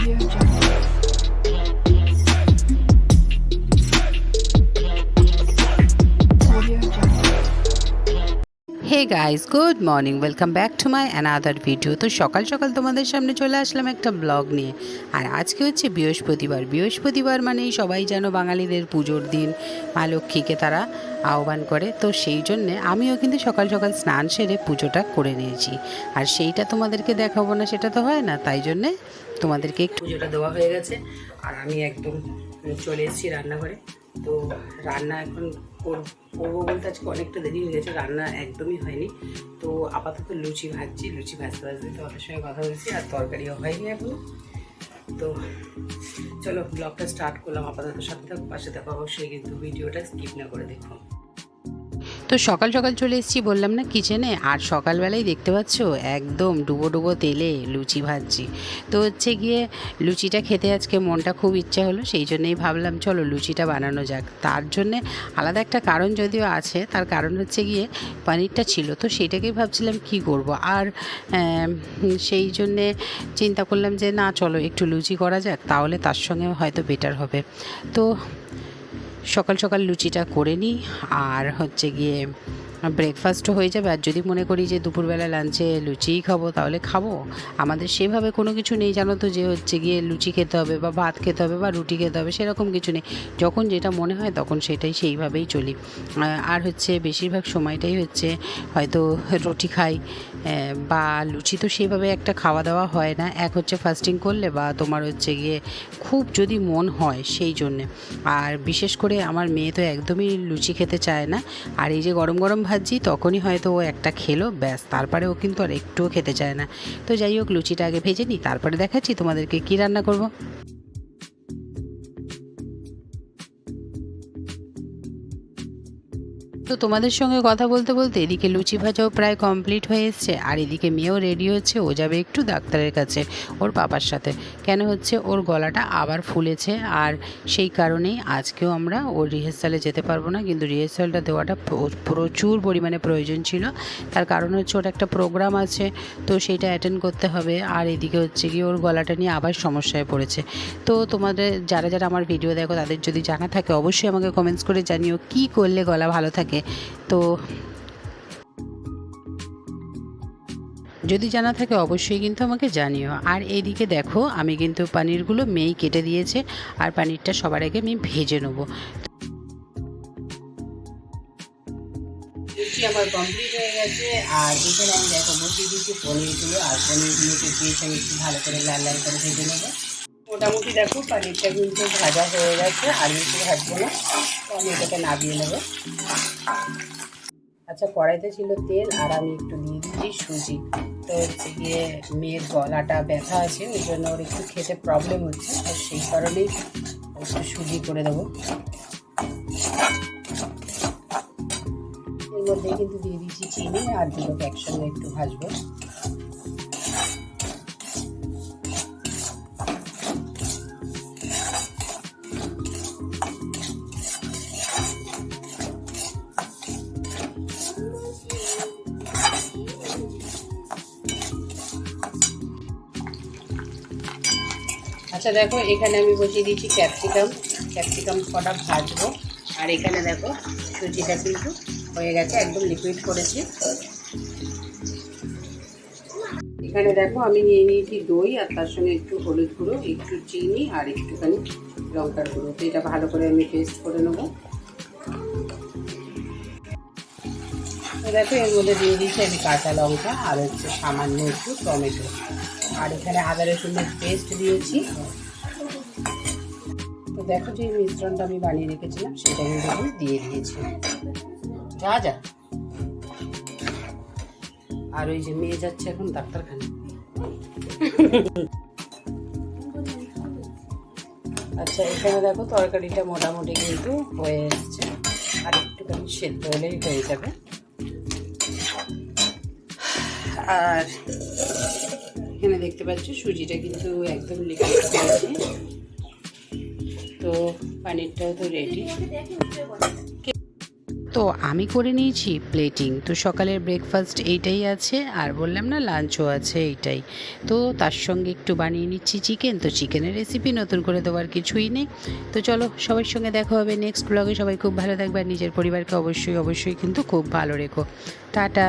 Audio Jungle. Hey guys good morning welcome back to my another video তো সকাল সকাল তোমাদের সামনে চলে আসলাম একটা ব্লগ নিয়ে। আর আজকে হচ্ছে বৃহস্পতিবার। বৃহস্পতিবার মানেই সবাই যেন বাঙালিদের পুজোর দিন, মা লক্ষ্মীকে তারা আহ্বান করে। তো সেই জন্যে আমিও কিন্তু সকাল সকাল স্নান সেরে পুজোটা করে নিয়েছি। আর সেইটা তোমাদেরকে দেখাবো না, সেটা তো হয় না। তাই জন্যে তোমাদেরকে একটু পুজোটা দেওয়া হয়ে গেছে। আর আমি একদম চলে এসেছি রান্নাঘরে। তো রান্না এখন কর- করব বলতে আজকে অনেকটা দেরি হয়ে গেছে, রান্না একদমই হয়নি। তো আপাতত লুচি ভাজছি, লুচি ভাজতে ভাজতে তোমাদের সঙ্গে কথা বলছি, আর তরকারিও হয়নি এখন। তো চলো ব্লগটা স্টার্ট করলাম, আপাতত সাথে থাকো, পাশে থাকো, অবশ্যই কিন্তু ভিডিওটা স্কিপ না করে দেখো। তো সকাল সকাল চলে এসেছি, বললাম না কিচেনে আর সকালবেলায় দেখতে পাচ্ছ, একদম ডুবো ডুবো তেলে লুচি ভাজছি। তো হচ্ছে গিয়ে লুচিটা খেতে আজকে মনটা খুব ইচ্ছা হলো, সেই জন্যই ভাবলাম চলো লুচিটা বানানো যাক। তার জন্যে আলাদা একটা কারণ যদিও আছে, তার কারণ হচ্ছে গিয়ে পানিরটা ছিল, তো সেটাকেই ভাবছিলাম কি করব। আর সেই জন্যে চিন্তা করলাম যে না, চলো একটু লুচি করা যাক, তাহলে তার সঙ্গে হয়তো বেটার হবে। তো সকাল সকাল লুচিটা করে নিই, আর হচ্ছে গিয়ে ব্রেকফাস্টও হয়ে যাবে। আর যদি মনে করি যে দুপুরবেলা লাঞ্চে লুচিই খাব, তাহলে খাব। আমাদের সেভাবে কোনো কিছু নেই, জানো তো, যে হচ্ছে গিয়ে লুচি খেতে হবে বা ভাত খেতে হবে বা রুটি খেতে হবে, সেরকম কিছু নেই। যখন যেটা মনে হয় তখন সেটাই সেইভাবেই চলি। আর হচ্ছে বেশিরভাগ সময়টাই হচ্ছে হয়তো রুটি খাই বা লুচি তো সেইভাবে একটা খাওয়া দাওয়া হয় না। এক হচ্ছে ফাস্টিং করলে বা তোমার হচ্ছে গিয়ে খুব যদি মন হয় সেই জন্যে। আর বিশেষ করে আমার মেয়ে তো একদমই লুচি খেতে চায় না। আর এই যে গরম গরম ভাজি তখনই হয়তো ও একটা খেলো, ব্যাস। তারপরে ও কিন্তু আর একটুও খেতে চায় না। তো যাই হোক, লুচিটা আগে ভেজে নিই, তারপরে দেখাচ্ছি তোমাদেরকে কী রান্না করব। তো তোমাদের সঙ্গে কথা বলতে বলতে এদিকে লুচি ভাজাও প্রায় কমপ্লিট হয়ে এসছে, আর এদিকে মেয়েও রেডি হচ্ছে, ও যাবে একটু ডাক্তারের কাছে, ওর পাপার সাথে। কেন হচ্ছে ওর গলাটা আবার ফুলেছে, আর সেই কারণেই আজকেও আমরা ওর রিহার্সালে যেতে পারব না, কিন্তু রিহার্সালটা দেওয়াটা প্র- প্রচুর পরিমাণে প্রয়োজন ছিল। তার কারণ হচ্ছে ওর একটা প্রোগ্রাম আছে, তো সেইটা অ্যাটেন্ড করতে হবে, আর এদিকে হচ্ছে গিয়ে ওর গলাটা নিয়ে আবার সমস্যায় পড়েছে। তো তোমাদের, যারা যারা আমার ভিডিও দেখো, তাদের যদি জানা থাকে, অবশ্যই আমাকে কমেন্টস করে জানিও, কি করলে গলা ভালো থাকে। তো যদি জানা থাকে অবশ্যই কিন্তু আমাকে জানিও। আর এইদিকে দেখো, আমি কিন্তু পানিরগুলো মেয়েই কেটে দিয়েছে, আর পানিরটা সবার আগে আমি ভেজে নেব। আমার কমপ্লিট হয়ে গেছে, আর এখানে আমি দেখো বসিয়ে দিয়েছি পনিরগুলো, আর পনিরগুলোকে দিয়েছি আমি একটু ভালো করে লাল লাল করে ভেজে নেব। মোটামুটি দেখো পানিরটা কিন্তু ভাজা হয়ে গেছে, আর বেশি ভাজবো না। তো আমি এটাকে নামিয়ে নেব। আচ্ছা কড়াইতে ছিল তেল, আর আমি একটু দিয়ে দিচ্ছি সুজি। তো হচ্ছে গিয়ে মেয়ের গলাটা ব্যথা আছে, ওই জন্য ওর একটু খেতে প্রবলেম হচ্ছে, তো সেই কারণেই একটু সুজি করে দেবো। এর মধ্যে কিন্তু দিয়ে দিচ্ছি চিনি, আর দুটোকে একসঙ্গে একটু ভাজবো। আচ্ছা দেখো, এখানে আমি বসিয়ে দিয়েছি ক্যাপসিকাম। ক্যাপসিকাম কটা ভাজবো? আর এখানে দেখো, সুজিটা কিন্তু হয়ে গেছে, একদম লিকুইড করেছি। এখানে দেখো, আমি নিয়ে নিয়েছি দই, আর তার সঙ্গে একটু হলুদ গুঁড়ো, একটু চিনি, আর একটুখানি লঙ্কার গুঁড়ো। তো এটা ভালো করে আমি পেস্ট করে নেব। দেখো এর মধ্যে দিয়ে দিয়েছি আমি কাঁচা লঙ্কা আর হচ্ছে সামান্য একটু টমেটো। আর এখানে আদা রসুনের পেস্ট দিয়েছি। তো দেখো যে মিশ্রণটা আমি বানিয়ে রেখেছিলাম, সেটা কিন্তু দিয়ে দিয়েছি। যা যা। আর ওই যে মেয়ে যাচ্ছে এখন ডাক্তারখানা আচ্ছা এখানে দেখো তরকারিটা মোটামুটি কিন্তু হয়ে এসছে। আর একটুখানি সেদ্ধ হলেই হয়ে যাবে। আর এখানে দেখতে পাচ্ছ সুজিটা কিন্তু একদম লিকুইড তো পানিরটাও তো রেডি তো আমি করে নিয়েছি প্লেটিং তো সকালের ব্রেকফাস্ট এইটাই আছে, আর বললাম না লাঞ্চও আছে এইটাই। তো তার সঙ্গে একটু বানিয়ে নিচ্ছি চিকেন তো চিকেনের রেসিপি নতুন করে দেওয়ার কিছুই নেই। তো চলো সবার সঙ্গে দেখা হবে নেক্সট ব্লগে সবাই খুব ভালো থাকবে আর নিজের পরিবারকে অবশ্যই অবশ্যই কিন্তু খুব ভালো রেখো। টাটা।